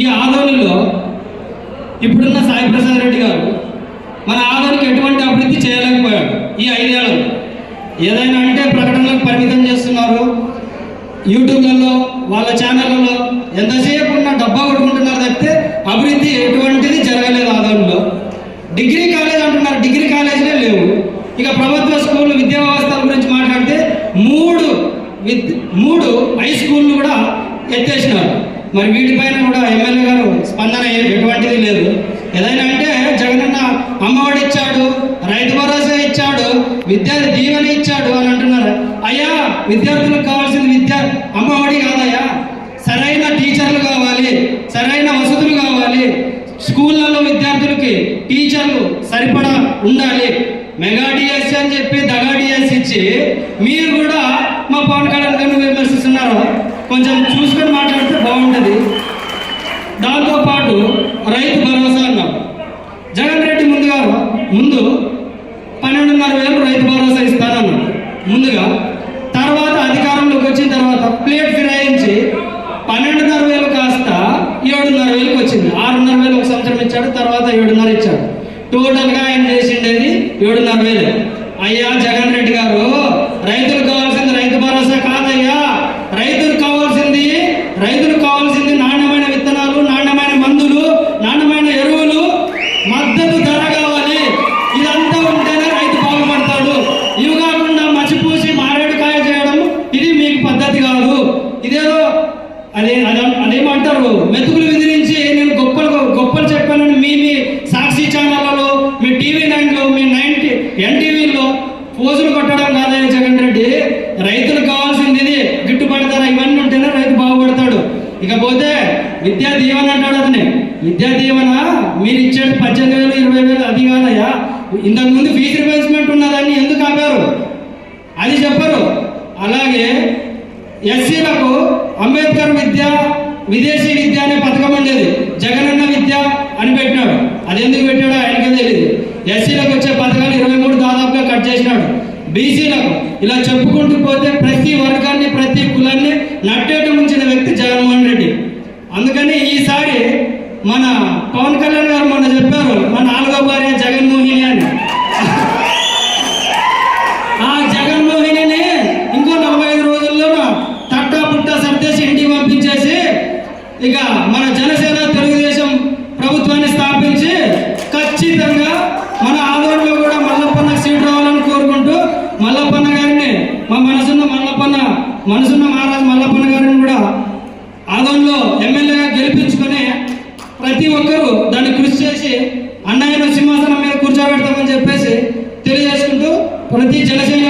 ఈ ఆదోనిలో ఇప్పుడున్న సాయి ప్రసాద్ రెడ్డి గారు మన ఆదోనికి ఎటువంటి అభివృద్ధి చేయలేకపోయాడు ఈ ఐదేళ్ళలో. ఏదైనా అంటే ప్రకటనలకు పరిమితం చేస్తున్నారు. యూట్యూబ్లలో వాళ్ళ ఛానళ్ళలో ఎంతసేపు ఉన్న డబ్బా కొట్టుకుంటున్నారు తప్పితే అభివృద్ధి ఎటువంటిది జరగలేదు ఆదోనిలో డిగ్రీ కాలేజ్ అంటున్నారు. డిగ్రీ కాలేజీలే లేవు. ఇక ప్రభుత్వ స్కూల్ విద్యా వ్యవస్థల గురించి మాట్లాడితే మూడు విద్ మూడు హై స్కూళ్ళు కూడా ఎత్తేసినారు. మరి వీటిపైన కూడా ఎమ్మెల్యే గారు స్పందన ఎటువంటిది లేదు. ఏదైనా అంటే జగనన్న అమ్మఒడి ఇచ్చాడు రైతు భరోసా ఇచ్చాడు విద్యార్థి దీవెన ఇచ్చాడు అని అంటున్నారు. అయ్యా విద్యార్థులకు కావాల్సిన విద్య అమ్మఒడి కాదయ్యా. సరైన టీచర్లు కావాలి సరైన వసతులు కావాలి. స్కూళ్ళలో విద్యార్థులకి టీచర్లు సరిపడా ఉండాలి. మెగా డిఎస్ అని చెప్పి దగా డిఎస్ ఇచ్చి మీరు కూడా మా పవన్ కళ్యాణ్ గారిని విమర్శిస్తున్నారు కొంచెం చూసుకొని మాట్లాడితే బాగుంటుంది. దాంతోపాటు రైతు భరోసా అన్నారు జగన్ రెడ్డి ముందుగా ముందు పన్నెండున్నర వేలు రైతు భరోసా ఇస్తానన్నాడు ముందుగా తర్వాత అధికారంలోకి వచ్చిన తర్వాత ప్లేట్ ఫిరాయించి పన్నెండున్నర వేలు కాస్త ఏడున్నర వేలకు వచ్చింది. ఆరున్నర వేలు ఒక సంవత్సరం ఇచ్చాడు తర్వాత ఏడున్నర ఇచ్చాడు. టోటల్గా ఆయన చేసిండేది ఏడున్నర వేలు. అయ్యా జగన్ రెడ్డి గారు రైతులకు కావాల్సింది రైతు భరోసా కాదయ్యా రైతులకు కావాల్సింది రైతులకు కావాల్సింది నాణ్యమైన విత్తనాలు నాణ్యమైన మందులు నాణ్యమైన ఎరువులు మద్దతు ధర కావాలి ఇదంతా ఉంటేనే రైతు బాగుపడతాడు ఇవి కాకుండా మసిపూసి మారేడుకాయ చేయడం ఇది మీకు పద్ధతి కాదు ఇదేదో అదే అదే అదేమంటారు మెతుకులు విదిరించి నేను గొప్పలు గొప్పలు చెప్పానని మీ మీ సాక్షి ఛానళ్ళలో మీ టీవీ నైన్లో మీ నైన్టీ ఎన్టీవీలో పోజులు కొట్టడం కాదయ్య జగన్ రెడ్డి. రైతులకు కావాల్సింది ఇది. గిట్టుబాటు ధర ఇవన్నీ ఉంటేనే రైతు బాగుపడతాడు. ఇకపోతే విద్యా దీవెన అంటాడు అతని. విద్యా దీవెన మీరు ఇచ్చేది పద్దెనిమిది వేలు ఇరవై వేలు అది కాదయ్యా. ఇంతకుముందు ఫీజు రివైజ్మెంట్ ఉన్నదాన్ని ఎందుకు ఆపారు? అది చెప్పరు. అలాగే ఎస్సీలకు అంబేద్కర్ విద్య విదేశీ విద్య అనే పథకం ఉండేది జగనన్న విద్య అని పెట్టినాడు. అది ఎందుకు పెట్టాడో ఆయనకే తెలియదు ఎస్సీలకు వచ్చే పథకాలు ఇరవై మూడు దాదాపుగా కట్ చేసినాడు. బీసీలకు ఇలా చెప్పుకుంటూ పోతే ప్రతి వర్గాన్ని మన జనసేన తెలుగుదేశం ప్రభుత్వాన్ని స్థాపించి ఖచ్చితంగా మన ఆదరణలో కూడా మల్లప్పన్న సీట్ రావాలని కోరుకుంటూ మల్లప్పన్న గారిని మా మనసున్న మల్లప్పన్న మనసున్న మహారాజు మల్లప్పన్న గారిని కూడా ఆదంలో ఎమ్మెల్యేగా గెలిపించుకొని ప్రతి ఒక్కరూ దాన్ని కృషి చేసి అన్నయ్యను సింహాసనం మీద కూర్చోబెడతామని చెప్పేసి తెలియజేసుకుంటూ ప్రతి జనసేన